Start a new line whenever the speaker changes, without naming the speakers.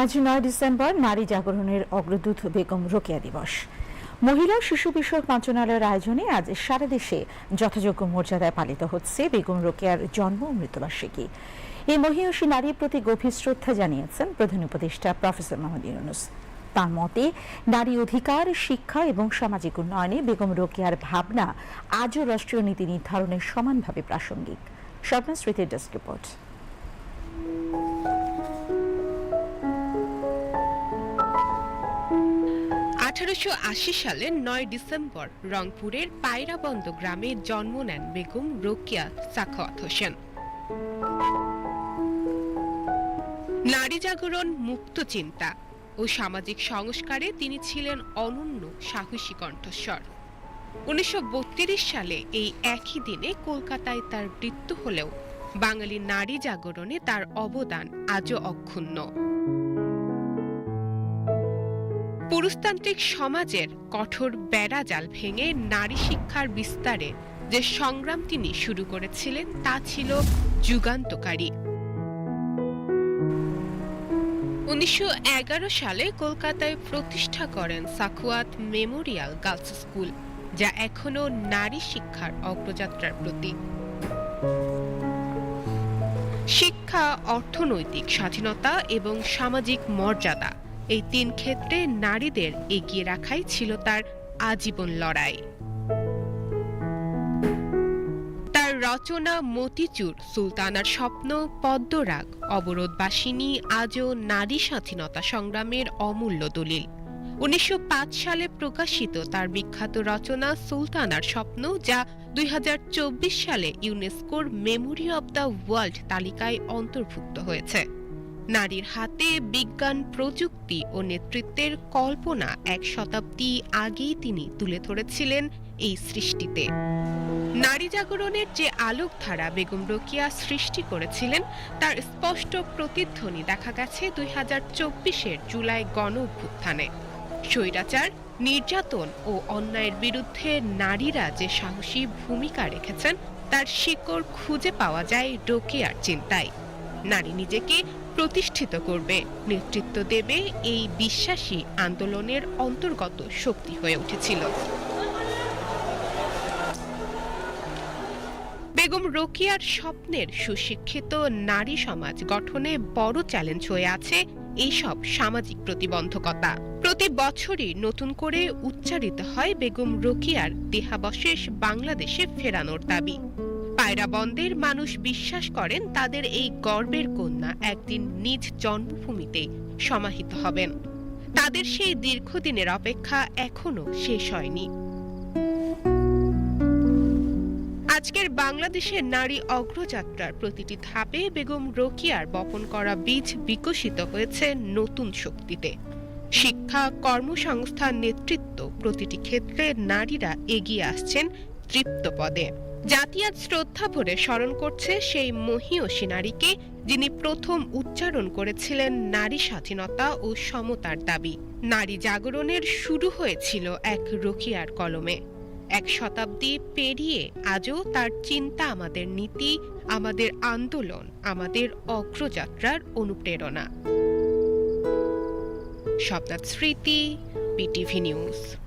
আজ নয় ডিসেম্বর নারী জাগরণের অগ্রদূত বেগম রোকেয়া দিবস। মহিলা শিশু বিষয়ক মন্ত্রণালয়ের আয়োজনে আজ সারা দেশে যথাযোগ্য মর্যাদায় পালিত হচ্ছে বেগম রোকেয়ার জন্ম ও মৃত্যুবার্ষিকী। এই মহিয়সী নারীর প্রতি গভীর শ্রদ্ধা জানিয়েছেন প্রধান উপদেষ্টা প্রফেসর মোহাম্মদ ইউনুস। তার মতে, নারী অধিকার, শিক্ষা এবং সামাজিক উন্নয়নে বেগম রোকেয়ার ভাবনা আজও রাষ্ট্রীয় নীতি নির্ধারণের সমানভাবে প্রাসঙ্গিক। স্বপ্না স্মৃতির ডেস্ক রিপোর্ট।
আশি সালের নয় ডিসেম্বর রংপুরের পায়রাবন্দ গ্রামে জন্ম নেন বেগম রোকিয়া সাখাওয়াত হোসেন। নারী জাগরণ, মুক্ত চিন্তা ও সামাজিক সংস্কারে তিনি ছিলেন অনন্য সাহসী কণ্ঠস্বর। উনিশশো বত্রিশ সালে এই একই দিনে কলকাতায় তার মৃত্যু হলেও বাঙালি নারী জাগরণে তার অবদান আজও অক্ষুণ্ণ। পুরুষতান্ত্রিক সমাজের কঠোর বেড়াজাল ভেঙে নারী শিক্ষার বিস্তারে যে সংগ্রাম তিনি শুরু করেছিলেন, তা ছিল যুগান্তকারী। উনিশশো এগারো সালে কলকাতায় প্রতিষ্ঠা করেন সাকুয়াত মেমোরিয়াল গার্লস স্কুল, যা এখনও নারী শিক্ষার অগ্রযাত্রার প্রতীক। শিক্ষা, অর্থনৈতিক স্বাধীনতা এবং সামাজিক মর্যাদা এই তিন ক্ষেত্রে নারীদের এগিয়ে রাখাই ছিল তার আজীবন লড়াই। তার রচনা মতিচুর, সুলতানার স্বপ্ন পদ্মরাগ, অবরোধবাসিনী আজও নারী স্বাধীনতা সংগ্রামের অমূল্য দলিল। উনিশশো পাঁচ সালে প্রকাশিত তার বিখ্যাত রচনা সুলতানার স্বপ্ন, যা দুই হাজার চব্বিশ সালে ইউনেস্কোর মেমোরি অব দ্য ওয়ার্ল্ড তালিকায় অন্তর্ভুক্ত হয়েছে। নারীর হাতে বিজ্ঞান, প্রযুক্তি ও নেতৃত্বের কল্পনা এক শতাব্দী আগেই তিনি তুলে ধরেছিলেন এই সৃষ্টিতে। নারী জাগরণের যে আলোকধারা বেগম রোকিয়া সৃষ্টি করেছিলেন, তার স্পষ্ট প্রতিধ্বনি দেখা গেছে দুই হাজার চব্বিশের জুলাই গণ অভ্যুত্থানে স্বৈরাচার, নির্যাতন ও অন্যায়ের বিরুদ্ধে নারীরা যে সাহসী ভূমিকা রেখেছেন, তার শিকড় খুঁজে পাওয়া যায় রোকেয়ার চিন্তায়। নারী নিজেকে প্রতিষ্ঠিত করবে। নেতৃত্ব দেবে এই বিশ্বাসী আন্দোলনের অন্তর্গত শক্তি হয়ে উঠেছিল। বেগম রোকিয়ার স্বপ্নের সুশিক্ষিত নারী সমাজ গঠনে বড় চ্যালেঞ্জ হয়ে আছে এইসব সামাজিক প্রতিবন্ধকতা। প্রতি বছরই নতুন করে উচ্চারিত হয় বেগম রোকিয়ার দেহাবশেষ বাংলাদেশে ফেরানোর দাবি। পায়রাবন্দের মানুষ বিশ্বাস করেন তাদের এই গর্বের কন্যা একদিন নিজ জন্মভূমিতে সমাহিত হবেন। তাদের সেই দীর্ঘদিনের অপেক্ষা এখনও শেষ হয়নি। আজকের বাংলাদেশের নারী অগ্রযাত্রার প্রতিটি ধাপে বেগম রোকিয়ার বপন করা বীজ বিকশিত হয়েছে নতুন শক্তিতে। শিক্ষা, কর্মসংস্থান, নেতৃত্ব প্রতিটি ক্ষেত্রে নারীরা এগিয়ে আসছেন তৃপ্ত পদে। জাতি আজ শ্রদ্ধা ভরে স্মরণ করছে সেই মহীয়সী নারীকে, যিনি প্রথম উচ্চারণ করেছিলেন নারী স্বাধীনতা ও সমতার দাবি। নারী জাগরণের শুরু হয়েছিল এক রোকিয়ার কলমে। এক শতাব্দী পেরিয়ে আজও তার চিন্তা আমাদের নীতি, আমাদের আন্দোলন, আমাদের অগ্রযাত্রার অনুপ্রেরণা। শব্দাত স্মৃতি, বিটিভি নিউজ।